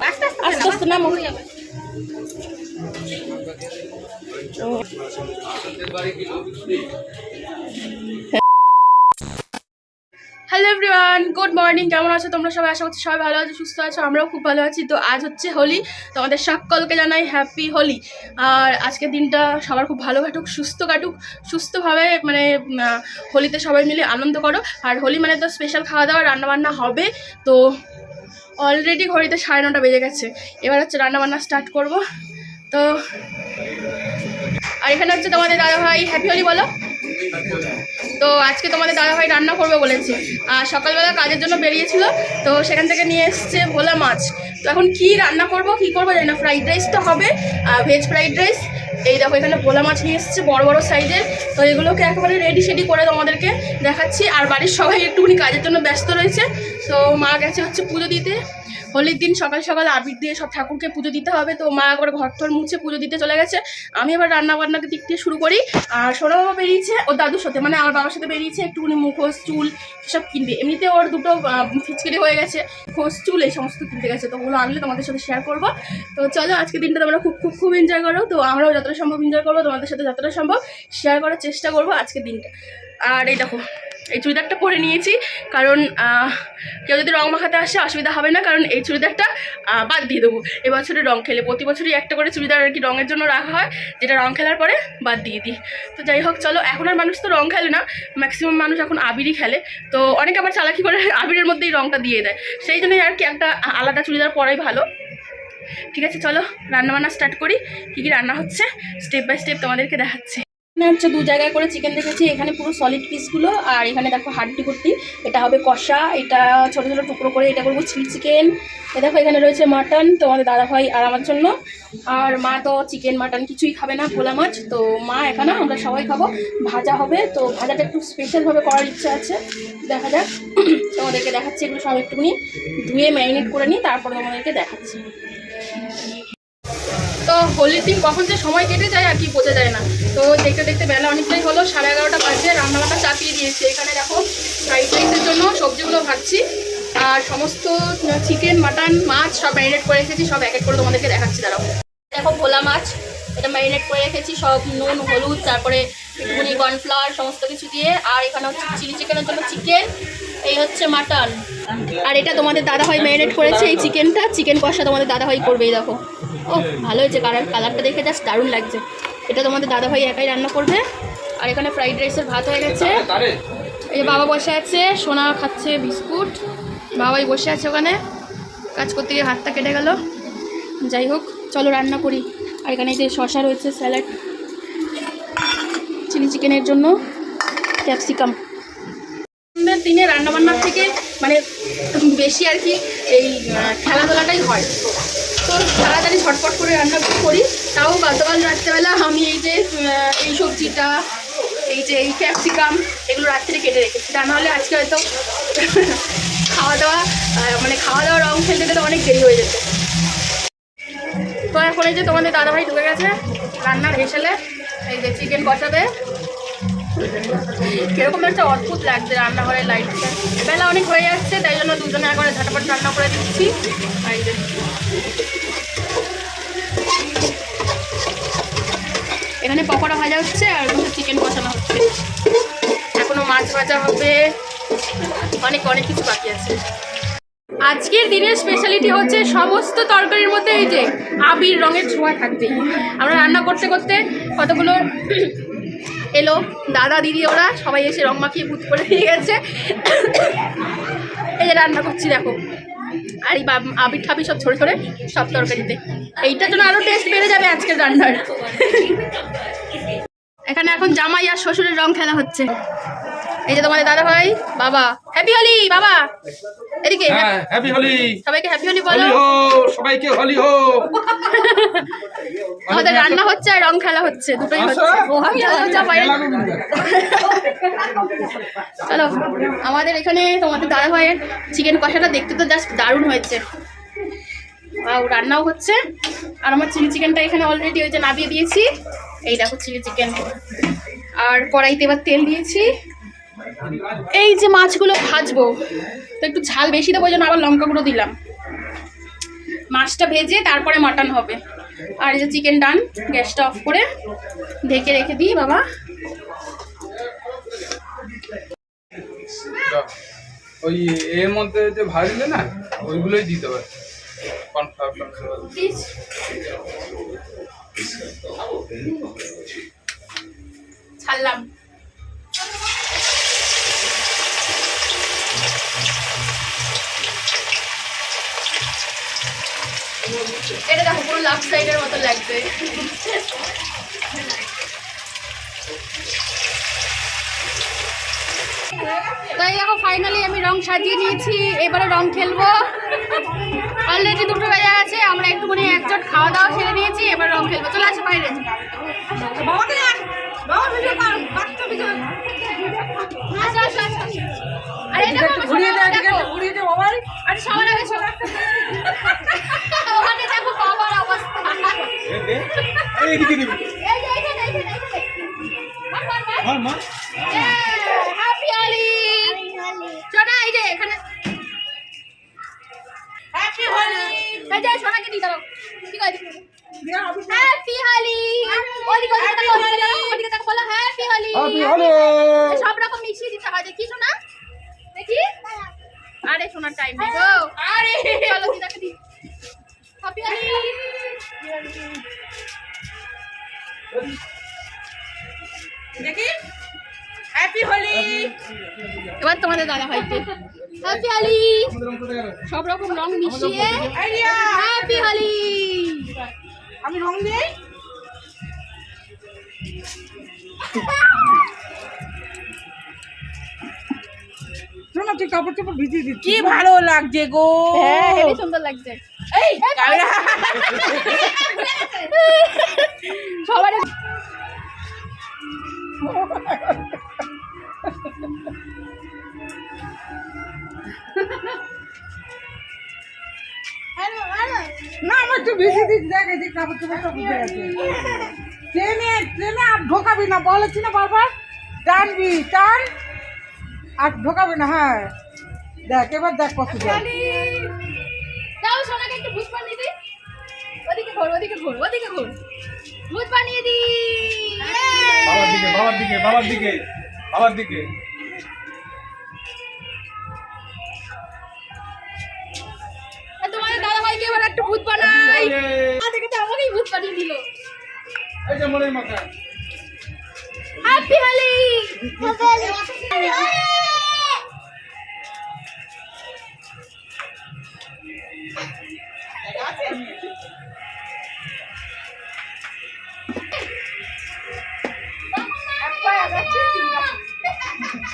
আস্তে আস্তে আস্তে আস্তে নামো হ্যালো এভরিওয়ান গুড মর্নিং কেমন আছো তোমরা সবাই? আশা করছি সবাই ভালো আছো, সুস্থ আছো, আমরাও খুব ভালো আছি। তো আজ হচ্ছে হোলি, তোমাদের সকলকে জানাই হ্যাপি হোলি। আর আজকের দিনটা সবার খুব ভালো কাটুক, সুস্থ কাটুক, সুস্থভাবে মানে হোলিতে সবাই মিলে আনন্দ করো। আর হোলি মানে তো স্পেশাল খাওয়া দাওয়া রান্নাবান্না হবে। তো অলরেডি ঘড়িতে সাড়ে নটা বেজে গেছে। এবার হচ্ছে রান্নাবান্না স্টার্ট করব। তো আর এখানে হচ্ছে তোমাদের দাদা ভাই হ্যাপি হোলি বলো। তো আজকে তোমাদের দাদাভাই রান্না করবে বলেছে। আর সকালবেলা কাজের জন্য বেরিয়েছিল, তো সেখান থেকে নিয়ে এসছে ভোলা মাছ। তো এখন কি রান্না করব, কি করব জানি না। ফ্রাইড রাইস তো হবে ভেজ ফ্রাইড রাইস। এই দেখো, এখানে ভোলা মাছ নিয়ে এসছে বড় বড় সাইজের। তো এগুলোকে একেবারে রেডি সেডি করে তোমাদেরকে দেখাচ্ছি। আর বাড়ির সবাই একটুখানি কাজের জন্য ব্যস্ত রয়েছে। তো মা গেছে হচ্ছে পুজো দিতে। হোলির দিন সকাল সকাল আবির দিয়ে সব ঠাকুরকে পুজো দিতে হবে। তো মা একবার ঘর থর মুছে পুজো দিতে চলে গেছে। আমি এবার রান্না বান্নার দিক দিয়ে শুরু করি। আর সোনা বাবা বেরিয়েছে ওর দাদুর সাথে। মানে আমার বাবার সাথে বেরিয়েছে একটুখানি মুখোশ, চুল সব কিনবে এমনিতে ওর দুটো ফিচকিরি হয়ে গেছে। খোঁজ চুল এই সমস্ত কিনতে গেছে। তো ওগুলো আনলে তোমাদের সাথে শেয়ার করব। তো চলো আজকে দিনটা তোমরা খুব খুব খুব এনজয় করো। তো আমরাও যতটা সম্ভব এনজয় করব, তোমাদের সাথে যতটা সম্ভব শেয়ার করার চেষ্টা করব আজকের দিনটা। আর এই দেখো এই চুড়িদারটা পরে নিয়েছি। কারণ কেউ যদি রং মাখাতে আসে অসুবিধা হবে না, কারণ এই চুড়িদারটা বাদ দিয়ে দেবো। এবছরে রং খেলে, প্রতি বছরই একটা করে চুড়িদার আর কি রঙের জন্য রাখা হয়, যেটা রং খেলার পরে বাদ দিয়ে দিই। তো যাই হোক, চলো, এখন আর মানুষ তো রং খেলে না ম্যাক্সিমাম মানুষ এখন আবিরই খেলে। তো অনেকে আবার চালাকি করে আবিরের মধ্যেই রংটা দিয়ে দেয়। সেই জন্যই আর কি একটা আলাদা চুড়িদার পরাই ভালো। ঠিক আছে, চলো, রান্নাবান্না স্টার্ট করি। কী কী রান্না হচ্ছে স্টেপ বাই স্টেপ তোমাদেরকে দেখাচ্ছি। এখানে হচ্ছে দু জায়গায় করে চিকেন দেখেছি, এখানে পুরো সলিড পিসগুলো আর এখানে দেখো হাড্ডি কুর্তি এটা হবে কষা, এটা ছোটো ছোটো টুকরো করে এটা করব চিলি চিকেন এ দেখো এখানে রয়েছে মাটন তোমাদের দাদাভাই আর আমার জন্য। আর মা তো চিকেন মাটন কিছুই খাবে না, ভোলা মাছ, তো মা এখানে, আমরা সবাই খাব। ভাজা হবে, তো ভাজাটা একটু স্পেশালভাবে করার ইচ্ছা আছে, দেখা যাক। তোমাদেরকে দেখাচ্ছি, এগুলো সব একটুখানি ধুয়ে ম্যারিনেট করে নিই তারপর তোমাদেরকে দেখাচ্ছি। তো হোলির দিন কখন যে সময় কেটে যায় আর কি বোঝা যায় না। তো দেখতে দেখতে বেলা অনেকটাই হলো, সাড়ে এগারোটা বাজে, রান্নাবান্না চাপিয়ে দিয়েছি। এখানে দেখো ফ্রাইড রাইসের জন্য সবজিগুলো ভাজছি। আর সমস্ত চিকেন মাটন মাছ সব ম্যারিনেট করে রেখেছি, সব এক এক করে তোমাদেরকে দেখাচ্ছি, দাঁড়াও। দেখো, ভোলা মাছ, এটা ম্যারিনেট করে রেখেছি, সব নুন, হলুদ, তারপরে একটুখানি কর্নফ্লাওয়ার সমস্ত কিছু দিয়ে। আর এখানে হচ্ছে চিলি চিকেনের জন্য চিকেন এই হচ্ছে মাটন আর এটা তোমাদের দাদাভাই ম্যারিনেট করেছে এই চিকেনটা চিকেন কষা তোমাদের দাদাভাই করবে, এই দেখো। ও ভালো হয়েছে কালার কালারটা দেখে জাস্ট দারুণ লাগছে। এটা তোমাদের দাদাভাই একাই রান্না করবে। আর এখানে ফ্রাইড রাইসের ভাত হয়ে গেছে। এই যে বাবা বসে আছে সোনা খাচ্ছে বিস্কুট। বাবাই বসে আছে ওখানে। কাজ করতে গিয়ে হাতটা কেটে গেল। যাই হোক চলো রান্না করি। আর এখানে যে শশা রয়েছে স্যালাড। চিলি চিকেনের জন্য ক্যাপসিকাম। দিনে রান্নাবান্নার থেকে মানে বেশি আর কি এই খেলাধুলাটাই হয়। তো তাড়াতাড়ি ঝটপট করে রান্না করি। তাও গতকাল রাত্রেবেলা আমি এই যে এই সবজিটা, এই যে এই ক্যাপসিকাম এগুলো রাত্রে কেটে রেখেছি। তা নাহলে আজকে হয়তো খাওয়া দাওয়া মানে খাওয়া দাওয়া রং খেলতে গেলে অনেক দেরি হয়ে যেত। তো এখন এই যে তোমাদের দাদাভাই ঢুকে গেছে রান্নার হেসেলে এই যে চিকেন বসাবে কীরকম একটা অদ্ভুত লাগছে রান্নাঘরের লাইটটা বেলা অনেক হয়ে যাচ্ছে, তাই জন্য দুজনে একবারে ঝটাপট রান্না করে দিচ্ছি। এখানে পকোড়া ভাজা হচ্ছে আর চিকেন কষানো হচ্ছে। এখনও মাছ ভাজা হবে। অনেক অনেক কিছু বাকি আছে। আজকের দিনের স্পেশালিটি হচ্ছে সমস্ত তরকারির মধ্যে এই যে আবির রঙের ছোঁয়া থাকবে আমরা রান্না করতে করতে কতগুলো এলো। দাদা দিদি ওরা সবাই এসে রং মাখিয়ে ভূত করে নিয়ে গেছে। এই যে রান্না করছি দেখো। আর এই আবির ঠাবি সব ছোটো ছোটো সব তরকারিতে। এইটার জন্য আরও টেস্ট বেড়ে যাবে আজকের রান্নার। এখানে এখন জামাই আর শ্বশুরের রং খেলা হচ্ছে। এই যে তোমাদের দাদা ভাই বাবা। হ্যাপি হোলি বাবা। এদিকে। হ্যাঁ হ্যাপি হোলি সবাইকে হ্যাপি হোলি বলো সবাইকে হোলি হো। আমাদের রান্না হচ্ছে আর রং খেলা হচ্ছে দুটোই হচ্ছে। চলো, চলো, বাইরে। চলো আমাদের এখানে তোমাদের দাদা ভাইয়ের চিকেন কষাটা দেখতে তো জাস্ট দারুণ হয়েছে। আর রান্নাও হচ্ছে। আর আমার চিলি চিকেনটা এখানে অলরেডি ওই যে নাবিয়ে দিয়েছি। এই দেখো চিলি চিকেন। আর কড়াইতে এবার তেল দিয়েছি। এই যে মাছগুলো ভাজবো তো একটু ঝাল বেশি দেবো ওই জন্য আবার লঙ্কা গুঁড়ো দিলাম। মাছটা ভেজে তারপরে মাটন হবে। আর যে চিকেন ডান গ্যাসটা অফ করে ঢেকে রেখে দিই বাবা। ওই এর মধ্যে যে ভাজলে না ওইগুলোই দিতে হবে। কনফার্ম ছাড়লাম। পুরো লাভ সাইডের মতো লাগছে তাই দেখো ফাইনালি আমি রং সাজিয়ে নিয়েছি এবারে রং খেলব। অলরেডি দুটো বেজে গেছে আমরা একটুখানি একজোট খাওয়া দাওয়া সেরে নিয়েছি এবার রং খেলব। চলে আসো বাইরে। আরে সবার আগে সবার এইখানে, এইখানে। মার, মার, মার। হ্যাপি হোলি সোনা এই যে এখানে হ্যাপি হোলি এই যে সোনাকে দিয়ে দাও ঠিক আছে হ্যাপি হোলি ওদিকে ওদিকে তাকাও, ওদিকে তাকাও, ওদিকে তাকাও, বলো হ্যাপি হোলি হ্যাপি হোলি সব রকম মিশিয়ে দিতে হয় দেখি সোনা দেখি আরে সোনার টাইম নেই। গো আরে চলো দিদাকে দি হ্যাপি হোলি হ্যাপি হোলি এবার তোমাদের দাদা ভাইকে। হ্যাপি হোলি সব রকম রং মিশিয়ে হ্যাপি হোলি আমি রং দিই? শোনো তুই কাপড় চোপড় ভিজিয়ে দিচ্ছি। কি ভালো লাগছে গো! হ্যাঁ সুন্দর লাগছে। এই সবার না আমার একটু ভিজিয়ে দিচ্ছি দেখ যে কাপড় চোপড় সব গেছে। ট্রেনে ট্রেনে আর ঢোকাবি না বলেছি না বারবার? টানবি টান আর ঢোকাবি না হ্যাঁ। দেখ এবার দেখ কত দাও সোনাকে একটু ভূত বানিয়ে দি ওদিকে ঘোর ওদিকে ঘোর ওদিকে ঘোর। ভূত বানিয়ে দি। বাবার দিকে বাবার দিকে বাবার দিকে বাবার দিকে। তোমাদের দাদা ভাইকে এবার একটু ভূত বানাই। দেখে তো আমাকেই ভূত বানিয়ে দিল। এই যে মনের মাথা। হ্যাপি হোলি এই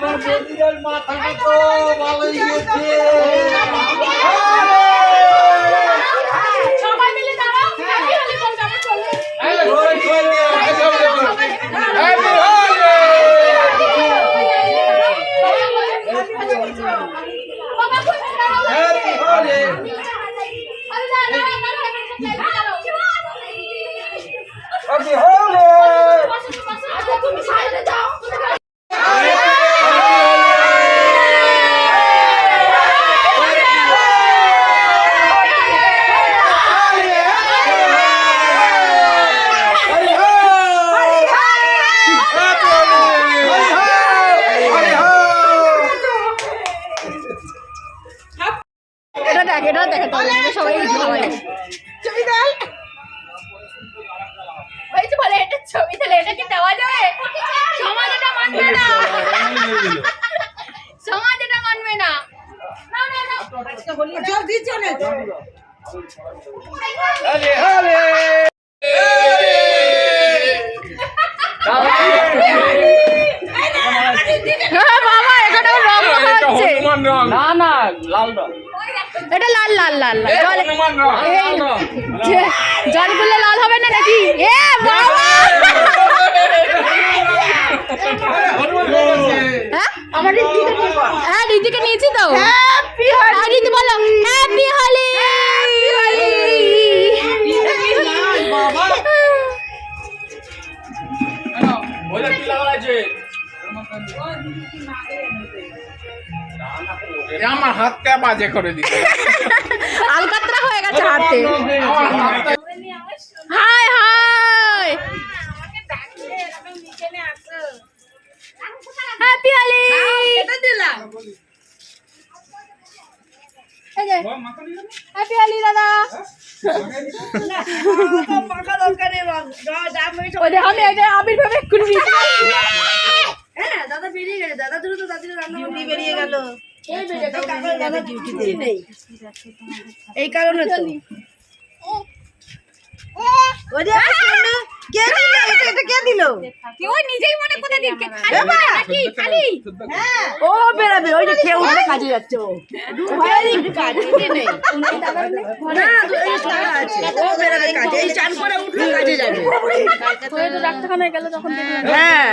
আমার বদিরের মাথাটা তো ভালোই গেছে সব হ্যাপি হোলি তুমি সাইডে যাও এটা দেখ এটা দেখাতে হবে এটা সবাই সবাই ছবি দেয় হয়েছে বলে এটা ছবি তাহলে এটা কি দেওয়া যাবে সমাজ এটা মানবে না সমাজ এটা মানবে না না না না জল দিচ্ছে না হ্যালি হ্যালি হ্যাঁ বাবা এখানে রং মাখা হচ্ছে হনুমান রং না না লাল রং এটা লাল লাল লাল লাল জল হনুমান রং এই, যে- জলগুলো লাল হবে না নাকি? এ বাবা! হ্যাঁ? আমার রিজিকে হ্যাঁ নিয়েছি তো। হ্যাপি হলি হ্যাঁ রিজি বলো। হ্যাপি হলি ওইটা কি লাগা আছে? এ আমার হাতটা বাজে করে দিতে হয়ে গেছে হাতে হাতটা hi hi happy Holi happy Holi দাদা আমি এটা আবির ভেবে এক্ষুনি নিয়েছি। এই কারণে তো কে দিল এটা এটা কে দিল? কেউ নিজেই মনে করে দিন খালি নাকি? খালি? ও বেরাবে ওই যে খেয়ে উঠে কাজে যাচ্ছে ও। কাজে এই টাকা আছে ও বেরাবে কাজে। এই চান করে উঠলে কাজে যাবে। ডাক্তারখানায় গেল তখন হ্যাঁ।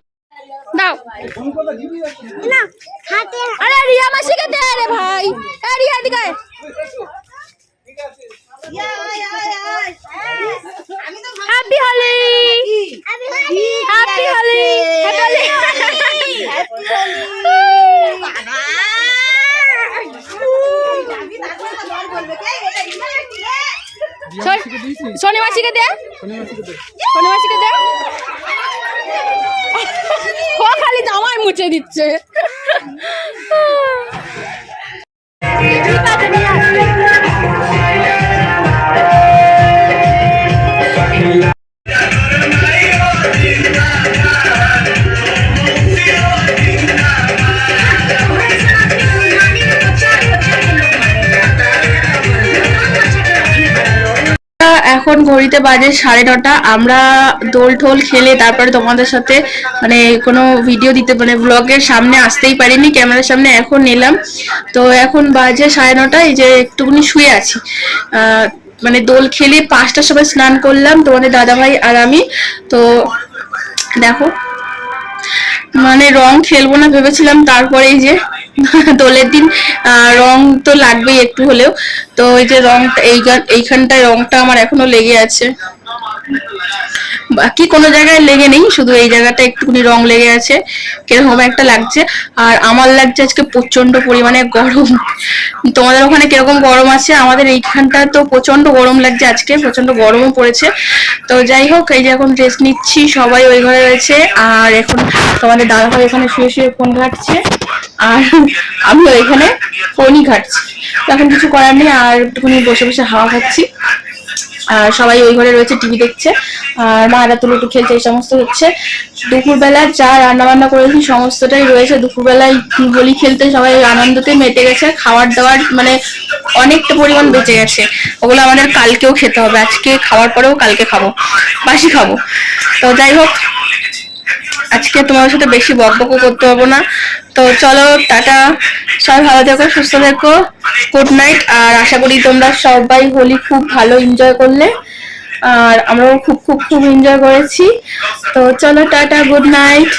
দাও। না আরে রিয়া মাসিকে দে রে ভাই। এ রিয়া দিকে আয়। Happy Holi happy Holi happy Holi মাসিকে দে। মাসিকে দে। ও মুছে দিচ্ছে। ঘড়িতে বাজে সাড়ে নটা। আমরা দোল ঠোল খেলে তারপরে তোমাদের সাথে মানে কোনো ভিডিও দিতে মানে ব্লগের সামনে আসতেই পারিনি, ক্যামেরার সামনে এখন এলাম তো এখন বাজে সাড়ে নটা, এই যে একটুখানি শুয়ে আছি। মানে দোল খেলে পাঁচটার সময় স্নান করলাম, তোমাদের দাদাভাই আর আমি। তো দেখো মানে রং খেলব না ভেবেছিলাম, তারপরে এই যে দোলের দিন রং তো লাগবেই একটু হলেও। তো এই যে রংটা এই এইখানটায় রংটা আমার এখনও লেগে আছে। বাকি কোনো জায়গায় লেগে নেই, শুধু এই জায়গাটা একটুখানি রং লেগে আছে, কীরকম একটা লাগছে। আর আমার লাগছে আজকে প্রচণ্ড পরিমাণে গরম। তোমাদের ওখানে কীরকম গরম আছে? আমাদের এইখানটা তো প্রচণ্ড গরম লাগছে আজকে প্রচণ্ড গরমও পড়েছে। তো যাই হোক, এই যে এখন ড্রেস নিচ্ছি, সবাই ওই ঘরে রয়েছে। আর এখন তোমাদের দাদাভাই এখানে শুয়ে শুয়ে ফোন ঘাটছে। আর আমি ওইখানে ফোনই ঘাটছি। এখন কিছু করার নেই, আর একটুখানি বসে বসে হাওয়া খাচ্ছি। আর সবাই ওই ঘরে রয়েছে, টিভি দেখছে। আর মায়েরা তুলুটু খেলছে, এই সমস্ত হচ্ছে। দুপুরবেলা যা রান্না বান্না করেছি, সমস্তটাই রয়েছে। দুপুরবেলায় হোলি খেলতে সবাই আনন্দতে মেতে গেছে। খাবার দাবার মানে অনেকটা পরিমাণ বেঁচে গেছে। ওগুলো আমাদের কালকেও খেতে হবে। আজকে খাওয়ার পরেও কালকে খাব। বাসি খাব। তো যাই হোক আজকে তোমাদের সাথে বেশি বকবকও করতে পারব না। তো চলো, টাটা। সবাই ভালো থেকো, সুস্থ থেকো। গুড নাইট আর আশা করি তোমরা সবাই হোলি খুব ভালো এনজয় করলে। আর আমরাও খুব খুব খুব এনজয় করেছি। তো চলো, টাটা। Good night